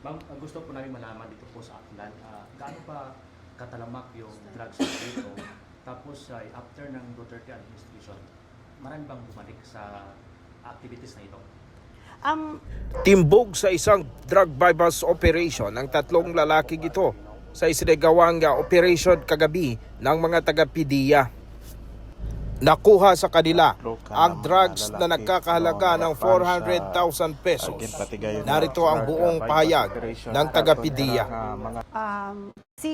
Ma'am, ang gusto po namin malaman dito po sa Aklan, ah, gaano pa katalamak yung drugs dito? Tapos ah, after ng Duterte administration, marami bang bumalik sa activities na ito? Um, Timbog sa isang drug bypass operation ang tatlong lalaking ito sa isinagawang uh, operation kagabi ng mga taga-PDEA. Nakuha sa kanila ang drugs na nagkakahalaga ng 400,000 pesos. Narito ang buong pahayag ng taga-PDEA. um, si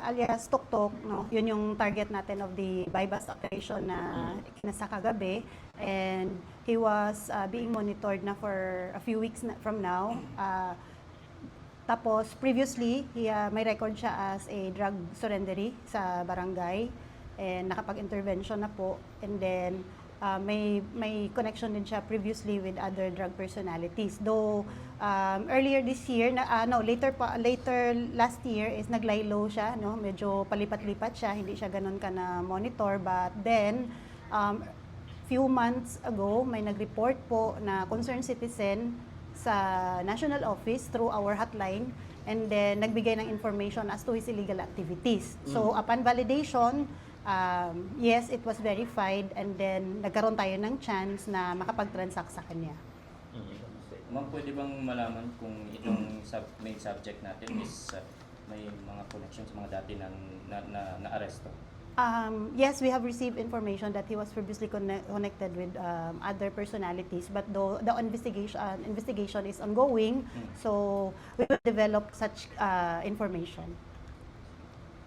alias Tuktok, no, yun yung target natin of the bypass operation na nasa kagabi. And he was uh, being monitored na for a few weeks na, from now. Uh, tapos, previously, he, uh, may record siya as a drug surrendery sa barangay. And nakapag-intervention na po. And then, uh, may, may connection din siya previously with other drug personalities. Though, um, earlier this year, na, ah, no, later, pa, later last year is naglay low siya. No? Medyo palipat-lipat siya. Hindi siya ganun ka na monitor. But then, um, few months ago, may nag-report po na concerned citizen sa national office through our hotline and then nagbigay ng information as to his illegal activities. So upon validation, um, yes, it was verified and then nagkaroon tayo ng chance na makapag-transact sa kanya. Ma'am, pwede bang malaman kung itong sub, main subject natin is uh, may mga connection sa mga dati na na, na, na aresto? Um, yes, we have received information that he was previously conne- connected with um, other personalities, but though the investigation uh, investigation is ongoing, Mm. so we will develop such uh, information.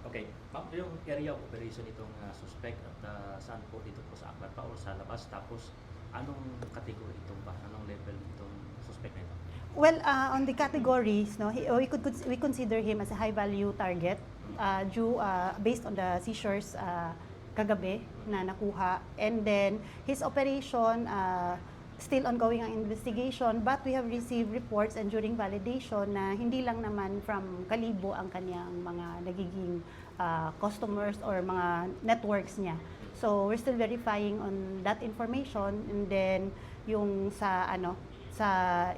Okay. Ma'am, yung area of operation itong ah, suspect at ah, saan po dito po sa Aklan pa o sa labas? Tapos, anong category itong ba? Anong level itong suspect na ito? Well, uh, on the categories, no, he, we could we consider him as a high value target uh, due uh, based on the seizures uh, kagabi na nakuha. And then his operation uh, still ongoing ang investigation but we have received reports and during validation na hindi lang naman from Kalibo ang kanyang mga nagiging uh, customers or mga networks niya. So we're still verifying on that information and then yung sa ano sa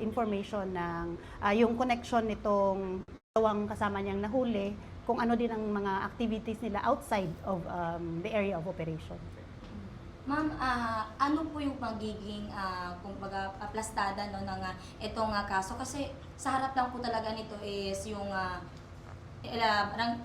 information ng ah, yung connection nitong dalawang kasama niyang nahuli kung ano din ang mga activities nila outside of um, the area of operation. Ma'am, ah, ano po yung magiging uh, kumbaga aplastada no ng ah, itong ah, kaso kasi sa harap lang po talaga nito is yung barang-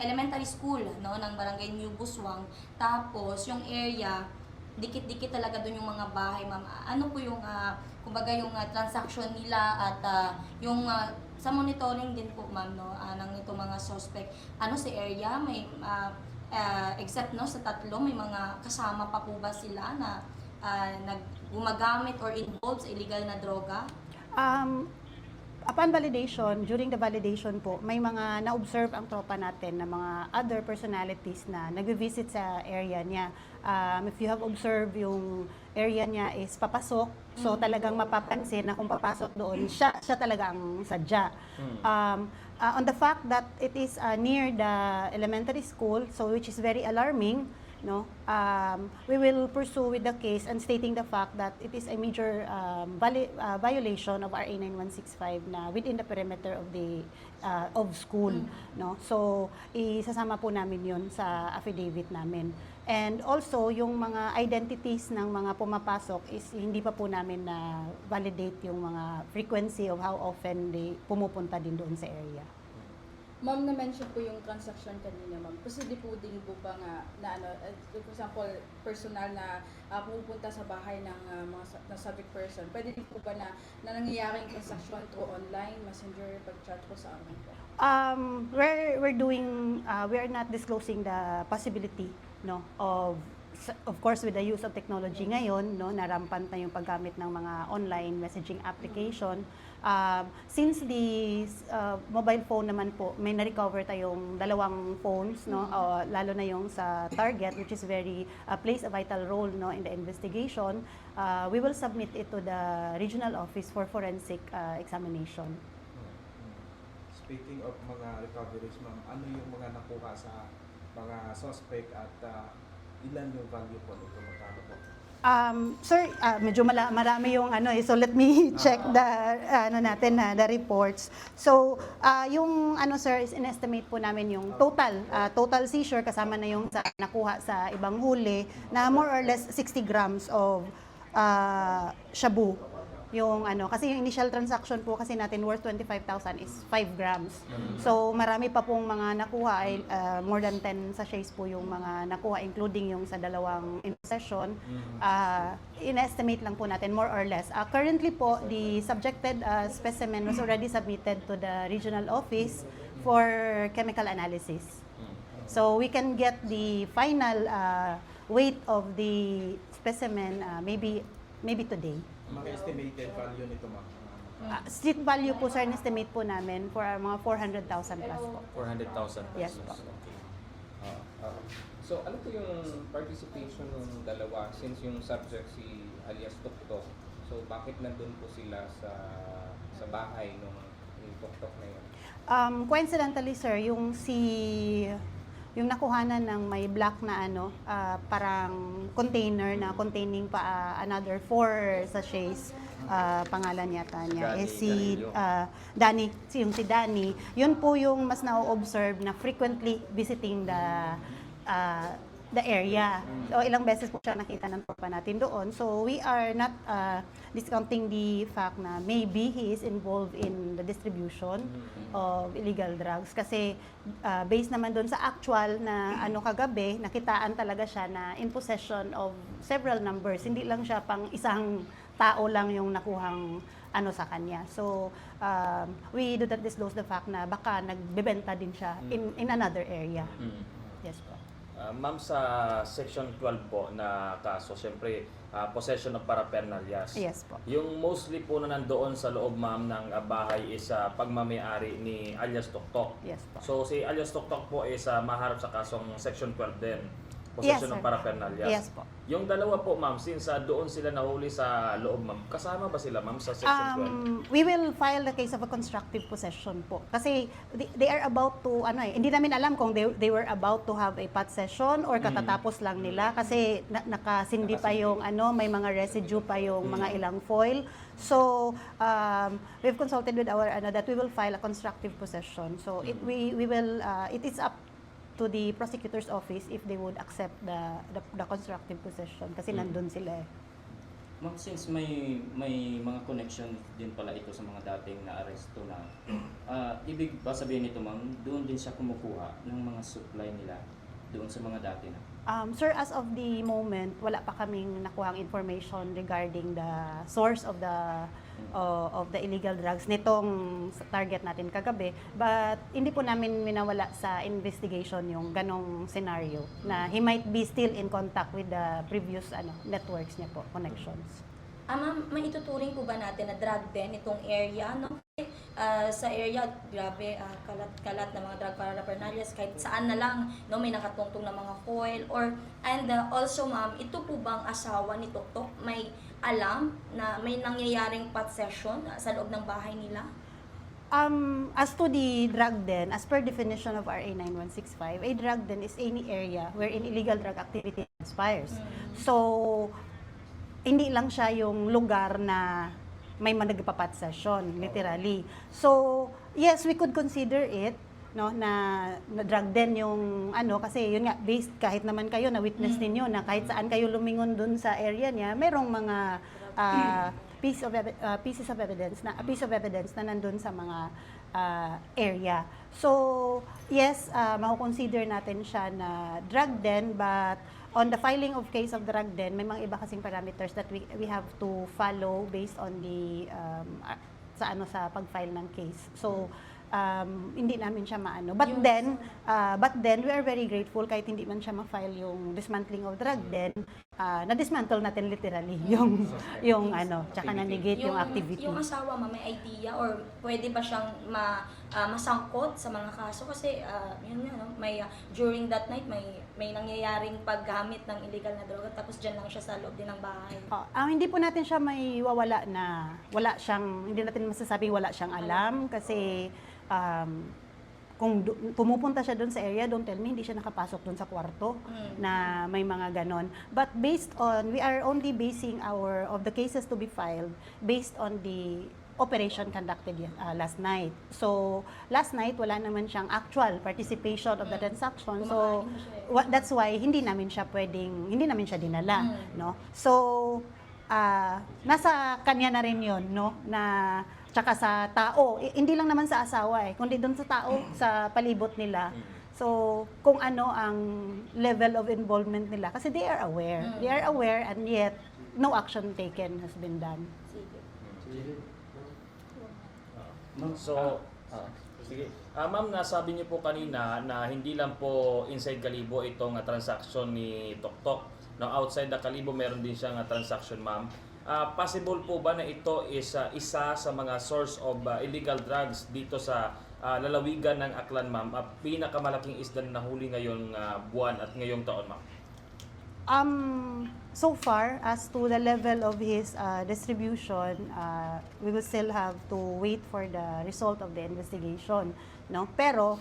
elementary school no ng Barangay New Buswang. Tapos yung area dikit-dikit talaga doon yung mga bahay ma'am. Ano po yung ah, kumbaga yung ah, transaction nila at ah, yung ah, sa monitoring din po ma'am no ah, ng itong mga suspect. Ano sa area may ah, ah, except no sa tatlo may mga kasama pa po ba sila na ah, nag gumagamit or involved sa illegal na droga? Um, upon validation, during the validation po, may mga na-observe ang tropa natin na mga other personalities na nag-visit sa area niya. Um, if you have observed yung area niya is papasok, so talagang mapapansin na kung papasok doon, siya, siya talaga ang sadya. Um, uh, on the fact that it is uh, near the elementary school, so which is very alarming, no? Um, we will pursue with the case and stating the fact that it is a major um, uh, violation of RA 9165 na within the perimeter of the uh, of school no? So isasama po namin yon sa affidavit namin. And also yung mga identities ng mga pumapasok is hindi pa po namin na validate yung mga frequency of how often they pumupunta din doon sa area Ma'am, na-mention po yung transaction kanina, ma'am. Posible po din po ba nga na ano, eh, for example, personal na ah, pumupunta sa bahay ng ah, mga na subject person. Pwede din po ba na, na nangyayaring transaction through online, messenger, pag-chat po sa amin po? Um, we're we're doing uh, we are not disclosing the possibility no of of course with the use of technology ngayon no na rampant na yung paggamit ng mga online messaging application um, since the uh, mobile phone naman po may na-recover tayong dalawang phones no uh, lalo na yung sa target which is very uh, plays a vital role no in the investigation uh, we will submit it to the regional office for forensic uh, examination Speaking of mga recoveries, ma'am, ano yung mga nakuha sa mga suspect at ah, ilan yung value po nito? Magkano po? Um, sir, ah, medyo mala- marami yung ano eh. So let me check the ano natin na the reports. So ah, yung ano sir is inestimate po namin yung total ah, total seizure kasama na yung sa nakuha sa ibang huli na more or less 60 grams of ah, shabu. Yung ano kasi yung initial transaction po kasi natin worth 25,000 is 5 grams. So marami pa pong mga nakuha ay ah, more than 10 sachets po yung mga nakuha including yung sa dalawang in session. Ah, in-estimate lang po natin more or less. Ah, currently po the subjected ah, specimen was already submitted to the regional office for chemical analysis. So we can get the final uh, weight of the specimen uh, maybe maybe today. Mga estimated value nito ma'am. Uh, street value po sir, estimate po namin for uh, mga 400,000 plus po. 400,000 pesos. Yes po. Okay. Ah, ah. so, ano po yung participation ng dalawa since yung subject si alias Tuktok? So, bakit nandun po sila sa sa bahay nung yung Tuktok na yun? Um, coincidentally sir, yung si yung nakuhanan ng may black na ano, ah, parang container na containing pa ah, another four sachets, ah, pangalan yata niya, Danny is si ah, Danny, si yung si Danny. Yun po yung mas na-observe na frequently visiting the ah, the area. So ilang beses po siya nakita ng tropa natin doon. So we are not ah, discounting the fact na maybe he is involved in the distribution of illegal drugs kasi ah, based naman doon sa actual na ano kagabi, nakitaan talaga siya na in possession of several numbers. Hindi lang siya pang isang tao lang yung nakuhang ano sa kanya. So um, we do not disclose the fact na baka nagbebenta din siya in in another area. Yes po. Ah, ma'am, sa Section 12 po na kaso, siyempre, ah, possession of paraphernalias. Yes po. Yung mostly po na nandoon sa loob, ma'am, ng ah, bahay is ah, pagmamayari ni alias Toktok. Yes po. So, si alias Toktok po is ah, maharap sa kasong Section 12 din. Yes, Possession of sir. paraphernalias. Yes po. Yung dalawa po, ma'am, since ah, doon sila nahuli sa loob, ma'am, kasama ba sila, ma'am, sa Section 12? Um, we will file the case of a constructive possession po. Kasi they, they are about to, ano eh, hindi namin alam kung they, they were about to have a pot session or katatapos lang nila. Kasi na, nakasindi pa yung, ano, may mga residue pa yung mga ilang foil. So, um, we've consulted with our, ano, that we will file a constructive possession. So, it, we, we will, uh, it is up to the prosecutor's office if they would accept the, the, the constructive possession. Kasi nandun sila eh. Ma'am, since may may mga connection din pala ito sa mga dating na aresto na, ah, ibig ba sabihin nito ma'am, doon din siya kumukuha ng mga supply nila doon sa mga dati na? Um, sir, as of the moment, wala pa kaming nakuhang information regarding the source of the uh, of the illegal drugs nitong target natin kagabi. But hindi po namin minawala sa investigation yung ganong scenario na he might be still in contact with the previous ano networks niya po, connections. Ah, ma'am, may ituturing po ba natin na drug den itong area, no? Ah, sa area, grabe, ah, kalat-kalat na mga drug paraphernalias, kahit saan na lang, no, may nakatungtong na mga foil, or, and ah, also, ma'am, ito po bang asawa ni Toktok may alam na may nangyayaring pot session sa loob ng bahay nila? Um, as to the drug den, as per definition of RA 9165, a drug den is any area wherein illegal drug activity transpires. So, hindi lang siya yung lugar na may managpapat session, literally. So, yes, we could consider it no na, na drug den yung ano kasi yun nga based kahit naman kayo na witness ninyo na kahit saan kayo lumingon dun sa area niya merong mga ah, piece of ah, pieces of evidence na a piece of evidence na nandun sa mga ah, area. So, yes, uh, consider natin siya na drug den but on the filing of case of drug den, may mga iba kasing parameters that we we have to follow based on the um, sa ano sa pag-file ng case. So, um, hindi namin siya maano. But Yung- then, uh, but then we are very grateful kahit hindi man siya ma-file yung dismantling of drug den, uh, na-dismantle natin literally yung yung ano, tsaka na-negate yung, activity. Yung asawa, ma'am, may idea or pwede ba siyang ma, ah, masangkot sa mga kaso? Kasi, ah, yun nga, no, may, ah, during that night, may may nangyayaring paggamit ng illegal na droga tapos dyan lang siya sa loob din ng bahay. Oh, ang hindi po natin siya may wawala na wala siyang hindi natin masasabing wala siyang alam kasi um, kung du- pumupunta siya doon sa area, don't tell me hindi siya nakapasok doon sa kwarto Mm. na may mga ganon. But based on, we are only basing our, of the cases to be filed, based on the operation conducted uh, last night. So, last night, wala naman siyang actual participation of the Mm. transaction. So, eh. wa- that's why hindi namin siya pwedeng, hindi namin siya dinala, Mm. no? So, ah, nasa kanya na rin yon no? Na, tsaka sa tao, I- hindi lang naman sa asawa eh, kundi doon sa tao, sa palibot nila. So, kung ano ang level of involvement nila, kasi they are aware. Mm. They are aware and yet, no action taken has been done. Sige. So, ah, sige. Ah, ma'am, nasabi niyo po kanina na hindi lang po inside Kalibo itong ah, transaction ni Toktok. No, outside the Kalibo meron din siyang ah, transaction, ma'am. Ah, possible po ba na ito is ah, isa sa mga source of ah, illegal drugs dito sa ah, lalawigan ng Aklan, ma'am? Ah, pinakamalaking isda na nahuli ngayong ah, buwan at ngayong taon, ma'am. Um, so far, as to the level of his uh, distribution, uh, we will still have to wait for the result of the investigation. No? Pero,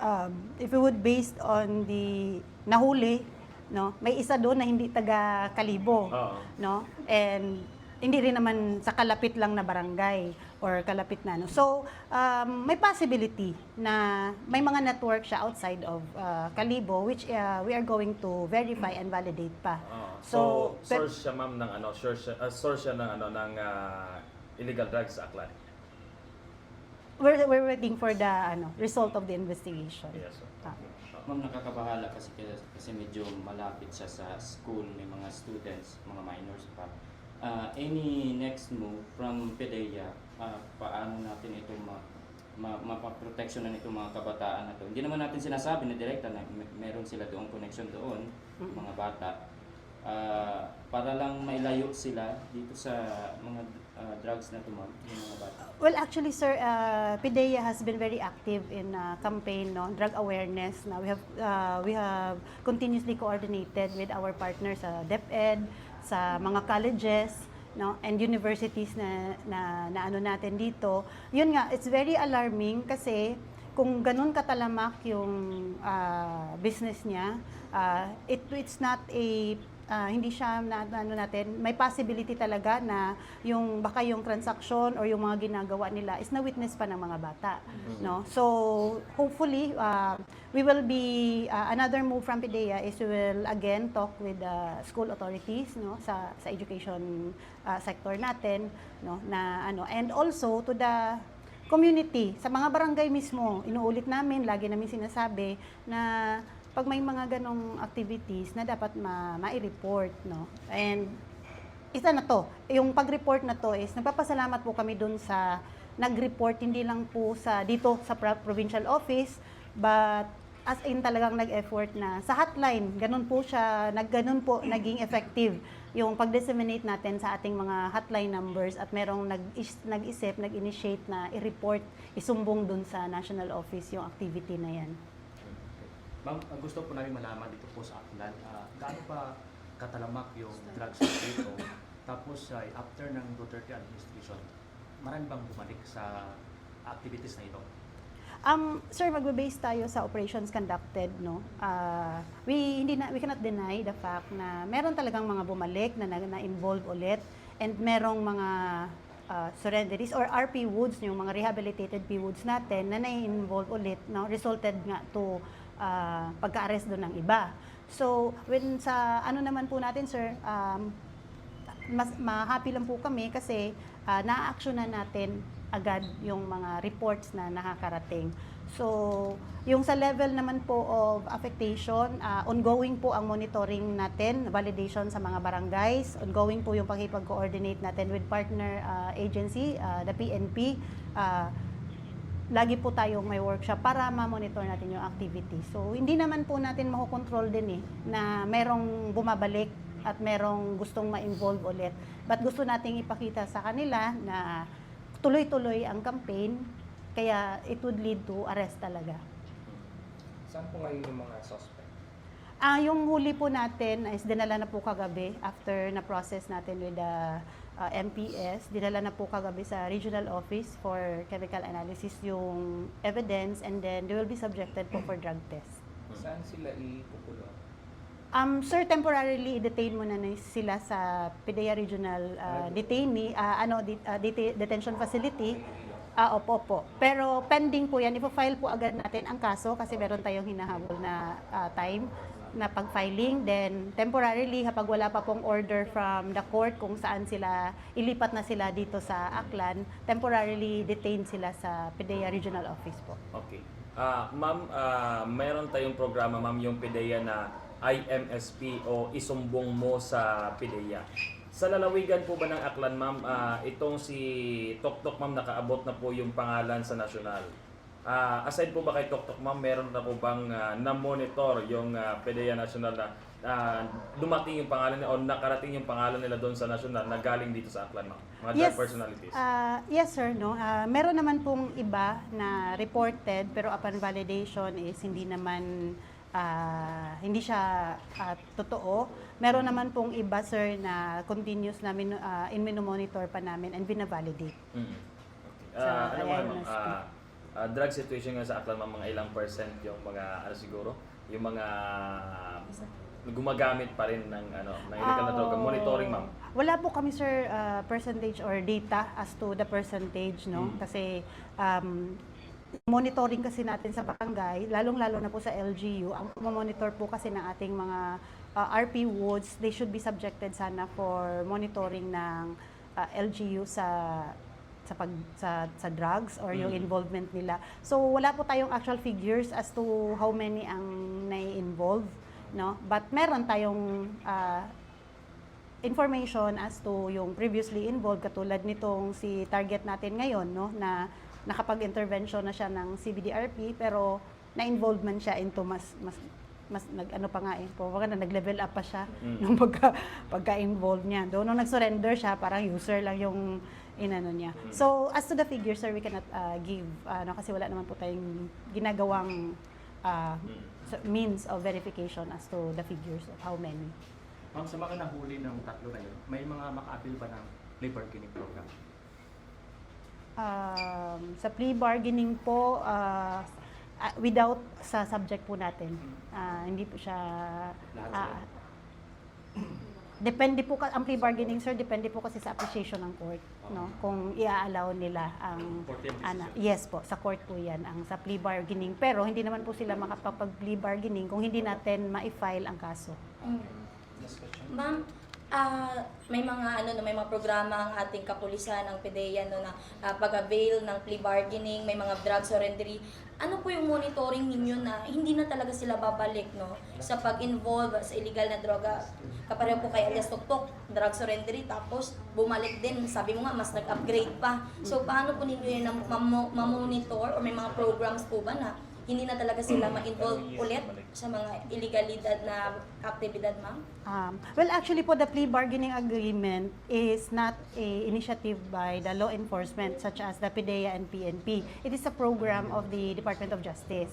um, if we would based on the nahuli, no, may isa doon na hindi taga Kalibo, Oo. no? And hindi rin naman sa kalapit lang na barangay or kalapit na no. So, um, may possibility na may mga network siya outside of uh, Kalibo which uh, we are going to verify and validate pa. Ah, so, So, source siya, ma'am, ng ano, source, siya- ah, source siya ng ano ng ah, illegal drugs sa Aklan. We're, we're waiting for the ano result of the investigation. Yes. sir. Ah. Ma'am, nakakabahala kasi, kasi medyo malapit siya sa school, may mga students, mga minors pa. Ah, any next move from PDEA, ah, paano natin ito ma, ma, mapaproteksyonan itong mga kabataan na to? Hindi naman natin sinasabi na direkta na may- meron sila doong connection doon, mga bata. Ah, para lang mailayo sila dito sa mga ah, drugs na to, ma'am, yung mga bata. Well, actually, sir, uh, PIDEA has been very active in uh, campaign, no, drug awareness. Now we have uh, we have continuously coordinated with our partners sa DepEd, sa mga colleges, no, and universities na, na, na ano natin dito. Yun nga, it's very alarming kasi kung ganun katalamak yung ah, business niya, ah, it, it's not a ah, hindi siya na, ano natin, may possibility talaga na yung baka yung transaction or yung mga ginagawa nila is na witness pa ng mga bata, no? So hopefully uh, we will be uh, another move from PIDEA is we will again talk with the school authorities, no, sa sa education uh, sector natin, no, na ano and also to the community, sa mga barangay mismo, inuulit namin, lagi namin sinasabi na pag may mga ganong activities na dapat ma- ma-report, no? And isa na to, yung pag-report na to is nagpapasalamat po kami dun sa nag-report hindi lang po sa dito sa pro- provincial office but as in talagang nag-effort na sa hotline, ganun po siya, nag ganun po naging effective yung pag-disseminate natin sa ating mga hotline numbers at merong nag nag-isip, nag-initiate na i-report, isumbong dun sa national office yung activity na yan. Ma'am, ang gusto po namin malaman dito po sa Aklan, ah, gaano pa katalamak yung drugs dito? Tapos ah, after ng Duterte administration, marami bang bumalik sa activities na ito? Um, sir, magbe-base tayo sa operations conducted, no? Ah, we hindi na we cannot deny the fact na meron talagang mga bumalik na na- na-involve ulit and merong mga ah, surrenderies or RP woods, yung mga rehabilitated P woods natin na na-involve ulit, no? Resulted nga to ah, pagka-arrest doon ng iba. So, when sa ano naman po natin, sir, um, mas ma-happy lang po kami kasi uh, na-actionan natin agad yung mga reports na nakakarating. So, yung sa level naman po of affectation, ah, ongoing po ang monitoring natin, validation sa mga barangays, ongoing po yung pakipag-coordinate natin with partner ah, agency, ah, the PNP. ah, lagi po tayong may workshop para ma-monitor natin yung activity. So, hindi naman po natin makokontrol din eh, na merong bumabalik at merong gustong ma-involve ulit. But gusto nating ipakita sa kanila na tuloy-tuloy ang campaign, kaya it would lead to arrest talaga. Saan po ngayon yung mga suspect? Ah, yung huli po natin is dinala na po kagabi after na process natin with the uh, MPS. Dinala na po kagabi sa regional office for chemical analysis yung evidence and then they will be subjected po for drug test. Saan sila ipukulong? Um, sir, temporarily detain muna na sila sa PDEA Regional uh, Detainee, uh, ano, det- uh, deta- detention facility. Ah, opo, opo. Pero pending po yan, ipo-file po agad natin ang kaso kasi meron tayong hinahabol na ah, time na pag-filing. Then, temporarily, kapag wala pa pong order from the court kung saan sila, ilipat na sila dito sa Aklan, temporarily detained sila sa PDEA Regional Office po. Okay. Ah, ma'am, ah, mayroon tayong programa, ma'am, yung PIDEA na IMSP o isumbong mo sa PIDEA. Sa lalawigan po ba ng Aklan, ma'am, ah, itong si Toktok, ma'am, nakaabot na po yung pangalan sa nasyonal. Ah, aside po ba kay Toktok, ma'am, meron na po bang ah, na-monitor yung ah, PIDEA National na ah, dumating yung pangalan nila o nakarating yung pangalan nila doon sa nasyonal na galing dito sa Aklan, ma'am? Mga drug personalities. Ah, yes, sir. No? Ah, meron naman pong iba na reported pero upon validation is hindi naman ah, hindi siya ah, totoo. Meron naman pong iba, sir, na continuous namin uh, in monitor pa namin and binavalidate. Mm. Okay. Sa Ah, ano IMSP. Ah, drug situation nga sa Aklan, mga ilang percent yung mga, ano siguro, yung mga gumagamit pa rin ng, ano, ng illegal na droga. Ah, Monitoring, ma'am. Wala po kami sir uh, percentage or data as to the percentage no Mm. kasi um, monitoring kasi natin sa barangay lalong-lalo na po sa LGU ang monitor po kasi ng ating mga uh, RP woods they should be subjected sana for monitoring ng uh, LGU sa sa pag sa, sa drugs or yung Mm. involvement nila. So wala po tayong actual figures as to how many ang nai-involve, no? But meron tayong uh, information as to yung previously involved katulad nitong si target natin ngayon no na nakapag-intervention na siya ng CBDRP pero na-involvement siya into mas mas mas nag ano pa nga eh kumbaga na nag-level up pa siya Mm. nung pagka pagka-involved niya doon nung nag-surrender siya parang user lang yung inano niya so as to the figures sir we cannot uh, give ano kasi wala naman po tayong ginagawang uh, means of verification as to the figures of how many Ma'am, sa mga nahuli ng tatlo na yun, may mga maka-appeal ba ng plea bargaining program? um, sa plea bargaining po uh, uh, without sa subject po natin. Ah, hindi po siya Lahat ah, depende po ka- ang plea bargaining sir depende po kasi sa appreciation ng court no? Kung i-allow nila ang Court yung decision. yes po sa court po yan ang sa plea bargaining. Pero hindi naman po sila makapag plea bargaining kung hindi natin ma-file ang kaso. Ma'am, ah, may mga ano no, may mga programa ang ating kapulisan ng PDEA no na ah, pag-avail ng plea bargaining, may mga drug surrendery. Ano po yung monitoring ninyo na hindi na talaga sila babalik no sa pag-involve sa illegal na droga? Kapareho po kay alias Tuktok, drug surrendery tapos bumalik din. Sabi mo nga mas nag-upgrade pa. So paano po ninyo yun na mam- mamonitor or may mga programs po ba na hindi na talaga sila ma-involve ulit sa mga illegalidad na aktibidad, ma'am? Um, well, actually po, the plea bargaining agreement is not a initiative by the law enforcement such as the PDEA and PNP. It is a program of the Department of Justice.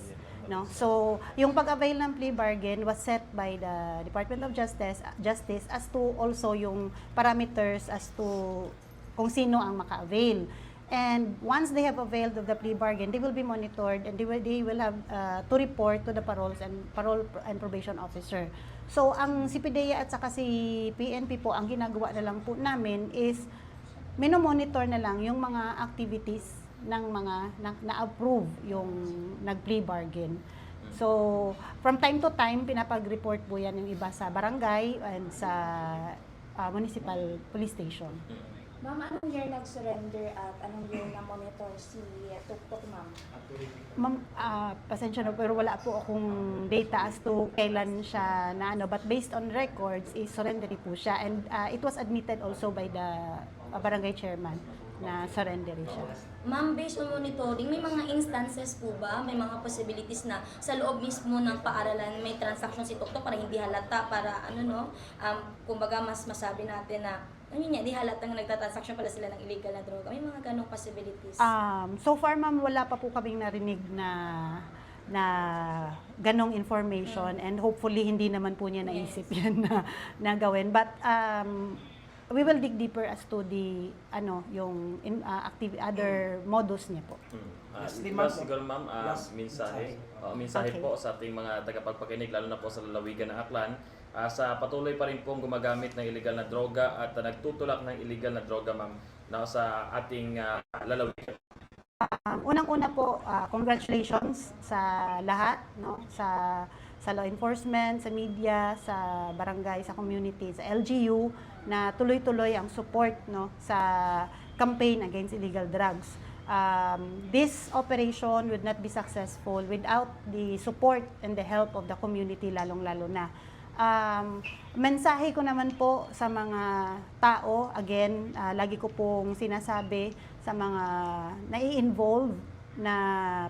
No? So, yung pag-avail ng plea bargain was set by the Department of Justice, Justice as to also yung parameters as to kung sino ang maka-avail. And once they have availed of the plea bargain, they will be monitored and they will, they will have uh, to report to the paroles and parole and probation officer. So ang si PDEA at saka si PNP po, ang ginagawa na lang po namin is minomonitor na lang yung mga activities ng mga na- na-approve yung nag-plea bargain. So, from time to time, pinapag-report po yan yung iba sa barangay and sa uh, municipal police station. Ma'am, anong year nag-surrender at anong year na-monitor si Tuktok, ma'am? Ma'am, ah, pasensya na pero wala po akong data as to kailan siya na ano. But based on records, is surrendery po siya. And ah, it was admitted also by the ah, barangay chairman na surrendery siya. Ma'am, based on monitoring, may mga instances po ba, may mga possibilities na sa loob mismo ng paaralan may transaction si Tuktok para hindi halata, para ano no, um, kumbaga mas masabi natin na ano yan, di halatang nagtatransaction pala sila ng illegal na droga. May mga ganong possibilities. Um, so far, ma'am, wala pa po kaming narinig na na ganong information and hopefully hindi naman po niya naisip yan na, na gawin. But um, we will dig deeper as to the ano yung in, uh, active other modus niya po. Ah, Lastly, last siguro ma'am, ah, Yes, mensahe. mensahe. Oh, mensahe Okay. po sa ating mga tagapagpakinig lalo na po sa lalawigan ng Aklan. Ah, sa patuloy pa rin pong gumagamit ng illegal na droga at ah, nagtutulak ng illegal na droga ma'am na sa ating ah, lalawigan. Um, unang-una po, ah, congratulations sa lahat, no? Sa sa law enforcement, sa media, sa barangay, sa community, sa LGU na tuloy-tuloy ang support no sa campaign against illegal drugs. Um, this operation would not be successful without the support and the help of the community lalong-lalo na. Um, mensahe ko naman po sa mga tao, again, ah, lagi ko pong sinasabi sa mga nai-involve na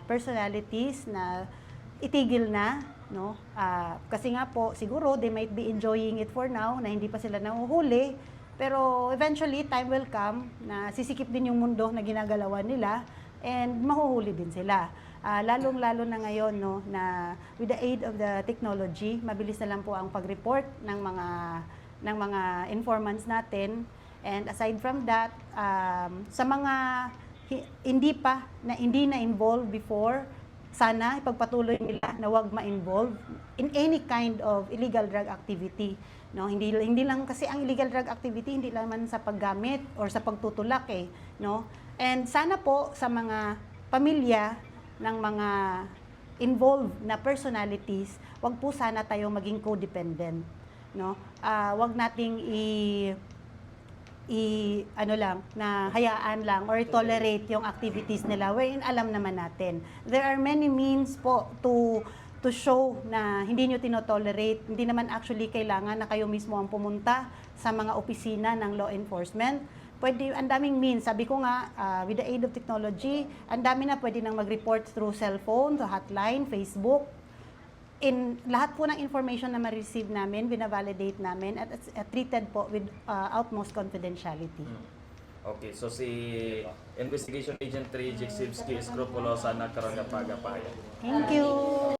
personalities na itigil na, no? Ah, kasi nga po, siguro they might be enjoying it for now, na hindi pa sila nahuhuli, pero eventually, time will come na sisikip din yung mundo na ginagalawan nila and mahuhuli din sila. Ah, lalong-lalo na ngayon no na with the aid of the technology, mabilis na lang po ang pag-report ng mga ng mga informants natin. And aside from that, um, sa mga hi- hindi pa na hindi na involved before, sana ipagpatuloy nila na wag ma-involve in any kind of illegal drug activity. No, hindi hindi lang kasi ang illegal drug activity hindi lang sa paggamit or sa pagtutulak eh, no? And sana po sa mga pamilya ng mga involved na personalities, wag po sana tayong maging codependent, no? Ah, wag nating i i ano lang na hayaan lang or tolerate yung activities nila wherein alam naman natin. There are many means po to to show na hindi nyo tinotolerate. Hindi naman actually kailangan na kayo mismo ang pumunta sa mga opisina ng law enforcement pwede ang daming means sabi ko nga ah, with the aid of technology ang dami na pwede nang mag-report through cellphone to hotline Facebook in lahat po ng information na ma-receive namin, binavalidate namin at, at treated po with uh, utmost confidentiality. Okay, so si Investigation Agent 3 Jexivsky Escrupulosa na karangapagapaya. Thank you.